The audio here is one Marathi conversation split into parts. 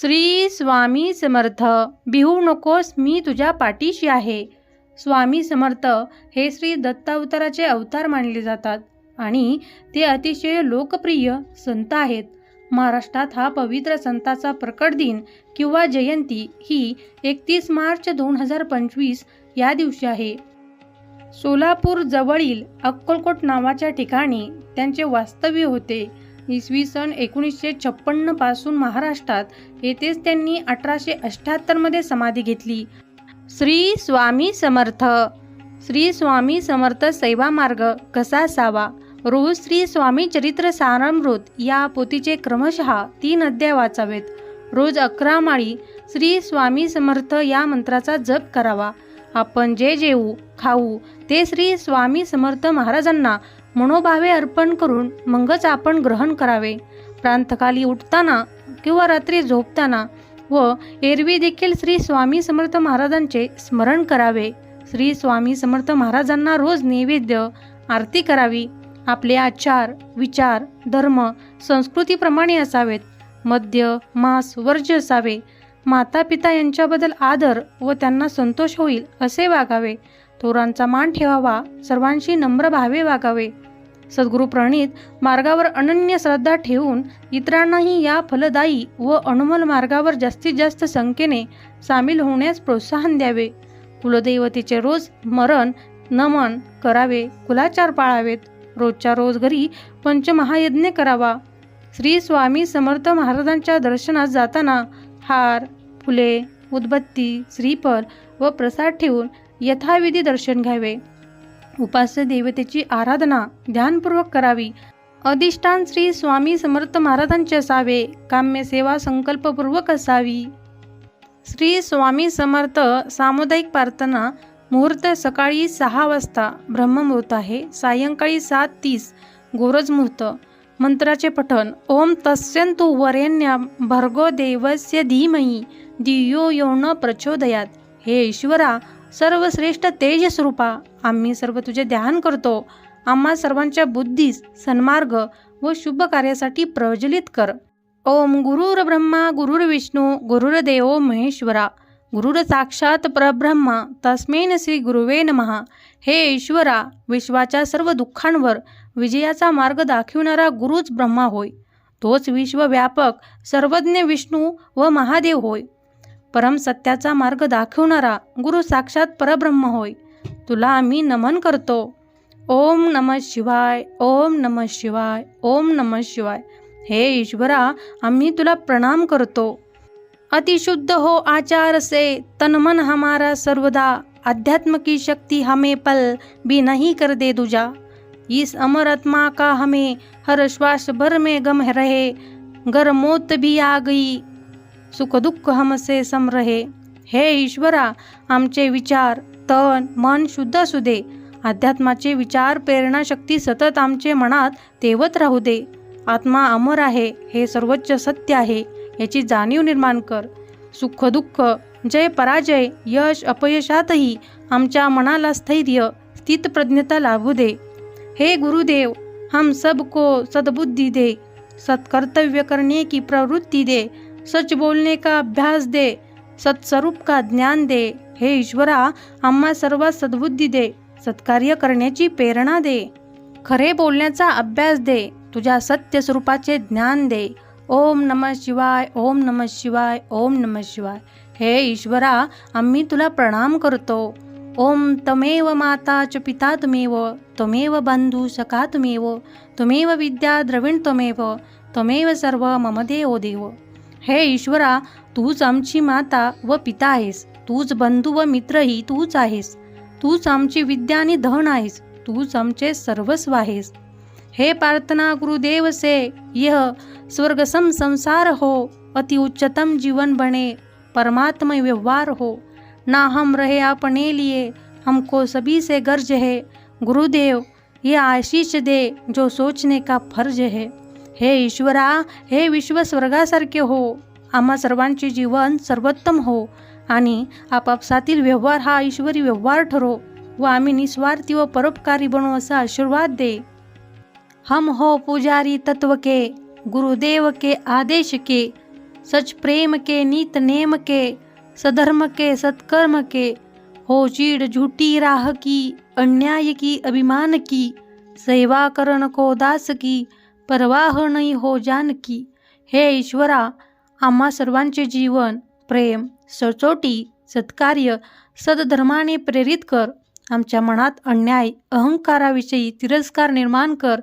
श्री स्वामी समर्थ बिहू नकोस मी तुझ्या पाठीशी आहे. स्वामी समर्थ हे श्री दत्तावताराचे अवतार मानले जातात आणि ते अतिशय लोकप्रिय संत आहेत. महाराष्ट्रात हा पवित्र संताचा प्रकट दिन किंवा जयंती ही एकतीस मार्च दोन हजार पंचवीस या दिवशी आहे. सोलापूर जवळील अक्कलकोट नावाच्या ठिकाणी त्यांचे वास्तव्य होते. इसवी सन एकोणीसशे छप्पन्नपासून महाराष्ट्रात येथेच त्यांनी अठराशे अठ्ठ्याहत्तरमध्ये समाधी घेतली. श्री स्वामी समर्थ. श्री स्वामी समर्थ सैवा मार्ग कसा असावा? रोज श्री स्वामी चरित्र सारामृत या पोथीचे क्रमशः तीन अध्याय वाचावेत. रोज अकरा माळी श्री स्वामी समर्थ या मंत्राचा जप करावा. आपण जे जेवू खाऊ ते श्री स्वामी समर्थ महाराजांना मनोभावे अर्पण करून मगच आपण ग्रहण करावे. प्रांतकाली उठताना किंवा रात्री झोपताना व एरवी देखील श्री स्वामी समर्थ महाराजांचे स्मरण करावे. श्री स्वामी समर्थ महाराजांना रोज नैवेद्य आरती करावी. आपले आचार विचार धर्म संस्कृतीप्रमाणे असावेत. मद्य मांस वर्ज्य असावे. माता पिता यांच्याबद्दल आदर व त्यांना संतोष होईल असे वागावे. थोरांचा मान ठेवावा सर्वांशी नम्र भावे वागावे. सद्गुरू प्रणित मार्गावर अनन्य श्रद्धा ठेवून इतरांनाही या फलदायी व अनमोल मार्गावर जास्तीत जास्त संख्येने सामील होण्यास प्रोत्साहन द्यावे. कुलदैवतेचे रोज मरण नमन करावे कुलाचार पाळावेत. रोजच्या रोज घरी पंचमहायज्ञ करावा. श्री स्वामी समर्थ महाराजांच्या दर्शनात जाताना हार फुले उदबत्ती श्रीफल व प्रसाद ठेवून यथाविधी दर्शन घ्यावे. उपास्य देवतेची आराधना ध्यानपूर्वक करावी. अधिष्ठान श्री स्वामी समर्थ महाराजांचे असावे. काम्य सेवा संकल्पपूर्वक असावी. श्री स्वामी समर्थ सामुदायिक प्रार्थना मुहूर्त सकाळी सहा वाजता ब्रह्ममुहूर्त आहे. सायंकाळी सात तीस गोरज मुहूर्त. मंत्राचे पठण. ओम तस्यंतु वरेण्या भर्गो देवस्य धीमही. धियो यो न प्रचोदयात. हे ईश्वरा सर्वश्रेष्ठ तेजस्वरूपा आम्ही सर्व तुझे ध्यान करतो. आम्हा सर्वांच्या बुद्धीस सन्मार्ग व शुभ कार्यासाठी प्रज्वलित कर. ओम गुरुर ब्रह्मा गुरुर विष्णू गुरुर्देव महेश्वरा. गुरुर साक्षात परब्रह्मा तस्मेन श्री गुरुवे नमहा हे ईश्वरा विश्वाच्या सर्व दुःखांवर विजयाचा मार्ग दाखविणारा गुरुच ब्रह्मा होय. तोच विश्वव्यापक सर्वज्ञ विष्णू व महादेव होय. परम सत्याचा मार्ग दाखवणारा गुरु साक्षात परब्रह्म होय. तुला आम्ही नमन करतो. ओम नम शिवाय ओम नम शिवाय ओम नम शिवाय. हे ईश्वरा आम्ही तुला प्रणाम करतो. अतिशुद्ध हो आचार से तन मन हमारा सर्वदा. अध्यात्म की शक्ति हमें पल भी नहीं कर दे दुजा. इस अमर आत्मा का हमें हर श्वास भर में गम रहे. गर मौत भी आ गई सुखदुःख हमसे समरहे हे ईश्वरा आमचे विचार तन मन शुद्ध असू दे. अध्यात्माचे विचार प्रेरणाशक्ती सतत आमचे मनात तेवत राहू दे. आत्मा अमर आहे हे सर्वोच्च सत्य आहे याची जाणीव निर्माण कर. सुख दुःख जय पराजय यश अपयशातही आमच्या मनाला स्थैर्य स्थितप्रज्ञता लाभू दे. हे गुरुदेव हम सबको सद्बुद्धी दे. सत्कर्तव्य करणे की प्रवृत्ती दे. सच बोलने का अभ्यास दे सत्स्वरूप का ज्ञान दे हे ईश्वरा आम्हा सर्व सद्बुद्धी दे सत्कार्य करण्याची प्रेरणा दे. खरे बोलण्याचा अभ्यास दे तुझ्या सत्य स्वरूपाचे ज्ञान दे. ओम नम शिवाय ओम नम शिवाय ओम नम शिवाय. हे ईश्वरा आम्ही तुला प्रणाम करतो. ओम तमेव माता च पिता तुमेव त्वमेव बंधू सखा तुमेव त्वमेव विद्या द्रविण त्वमेव त्वमेव सर्व मम देव देव. हे ईश्वरा तूच आमची माता व पिता आहेस. तूच बंधू व मित्रही तूच आहेस. तूच आमची विद्या आणि धन आहेस. तूच आमचे सर्वस्व आहेस. हे प्रार्थना गुरुदेव से यह स्वर्गसम संसार हो अति उच्चतम जीवन बने परमात्म व्यवहार हो. ना हम रहे अपने लिए हमको सभी से गर्ज है. गुरुदेव ये आशीष दे जो सोचने का फर्ज है। हे ईश्वरा हे विश्व स्वर्गासारखे हो. आम्हा सर्वांचे जीवन सर्वोत्तम हो आणि आपापसातील व्यवहार हा ईश्वरी व्यवहार ठरो व आम्ही निस्वार्थी व परोपकारी बनू असा आशीर्वाद दे. हम हो पुजारी तत्व के गुरुदेव के आदेश के सच प्रेम के नीत नेम के सधर्म के सत्कर्म के हो चीड़ झूठी राह की अन्याय की अभिमान की सेवा करण को दास की परवाह नाही हो जानकी. हे ईश्वरा आम्हा सर्वांचे जीवन प्रेम सचोटी सत्कार्य सद्धर्माने प्रेरित कर. आमच्या मनात अन्याय अहंकाराविषयी तिरस्कार निर्माण कर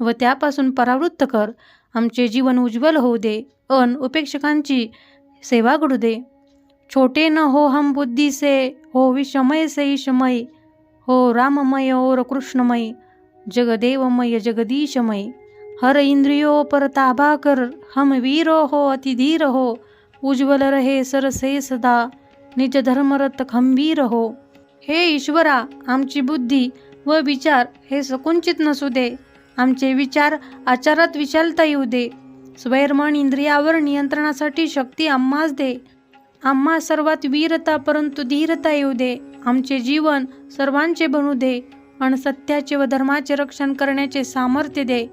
व त्यापासून परावृत्त कर. आमचे जीवन उज्ज्वल होऊ दे. अन उपेक्षकांची सेवा घडू दे. छोटे न हो हम बुद्धी से हो विषमय से ईशमय. हो राममय हो और कृष्णमय जगदेवमय जगदीशमय. हर इंद्रियो पर ताबा कर हम वीरो हो अति धीर हो। उज्ज्वल रहे सरसे सदा निज धर्मरत खंबीर हो। हे ईश्वरा आमची बुद्धी व विचार हे सकुंचित नसू दे। आमचे विचार आचारात विशालता येऊ दे। स्वैरमन इंद्रियावर नियंत्रणासाठी शक्ती आम्हास दे। आम्हा सर्वात वीरता परंतु धीरता येऊ दे। आमचे जीवन सर्वांचे बनू दे। आणि सत्याचे व धर्माचे रक्षण करण्याचे सामर्थ्य दे।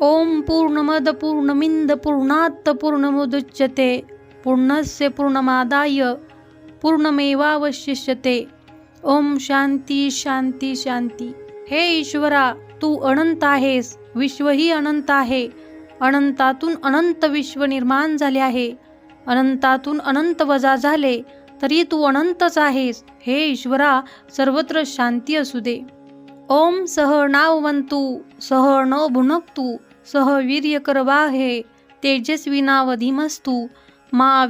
ओम पूर्णमद पूर्णमिंद पूर्णात पूर्णमुदुच्यते पूर्णस्य पूर्णमादाय पूर्णमेवावशिष्यते। ओम शांती शांती शांती। हे ईश्वरा तू अनंत आहेस विश्वही अनंत आहे। अनंतातून अनंत विश्व निर्माण झाले आहे। अनंतातून अनंत वजा झाले तरी तू अनंतच आहेस। हे ईश्वरा सर्वत्र शांती असू दे। ओम सह नाववंतू सह न भुनक्तू। सह वीर्य करवाहे तेजस्वी नाव धीमस्तू मा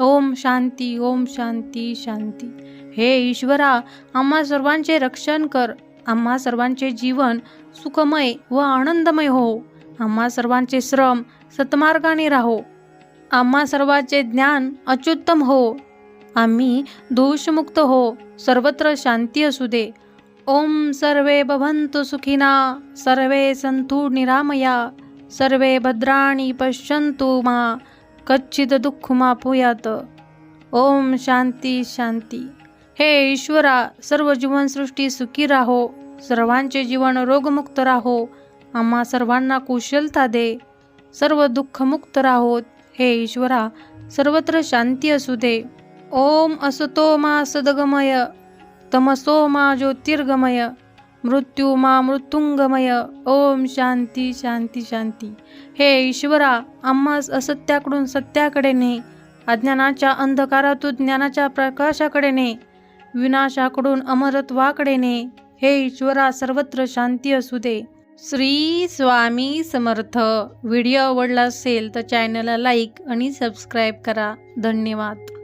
ओम शांती ओम शांती शांती. हे ईश्वरा आम्हा सर्वांचे रक्षण कर. आम्हा सर्वांचे जीवन सुखमय व आनंदमय हो. आम्हा सर्वांचे श्रम सत्मार्गाने राहो. आम्हा सर्वांचे ज्ञान अच्युत्तम हो. आम्ही दोषमुक्त हो. सर्वत्र शांती असू दे. ओम सर्वे भवन्तु सुखिना सर्वे सन्तु निरामया सर्वे भद्राणि पश्यन्तु मा कच्चिद दुःखमा पुयात ओम शांती शांती हे ईश्वरा सर्व जीवनसृष्टी सुखी राहो सर्वांचे जीवन रोगमुक्त राहो आम्हा सर्वांना कुशलता दे सर्व दुःखमुक्त राहोत हे ईश्वरा सर्वत्र शांती असू दे। ओम असतो मा सदगमय। तमसो मा ज्योतिर्गमय मृत्यू मा मृत्युंगमय. ओम शांती शांती शांती. हे ईश्वरा आम्हास असत्याकडून सत्याकडे ने. अज्ञानाच्या अंधकारातून ज्ञानाच्या प्रकाशाकडे ने. विनाशाकडून अमरत्वाकडे ने. हे ईश्वरा सर्वत्र शांती असू दे. श्री स्वामी समर्थ. व्हिडिओ आवडला असेल तर चॅनलला लाईक आणि सबस्क्राईब करा. धन्यवाद.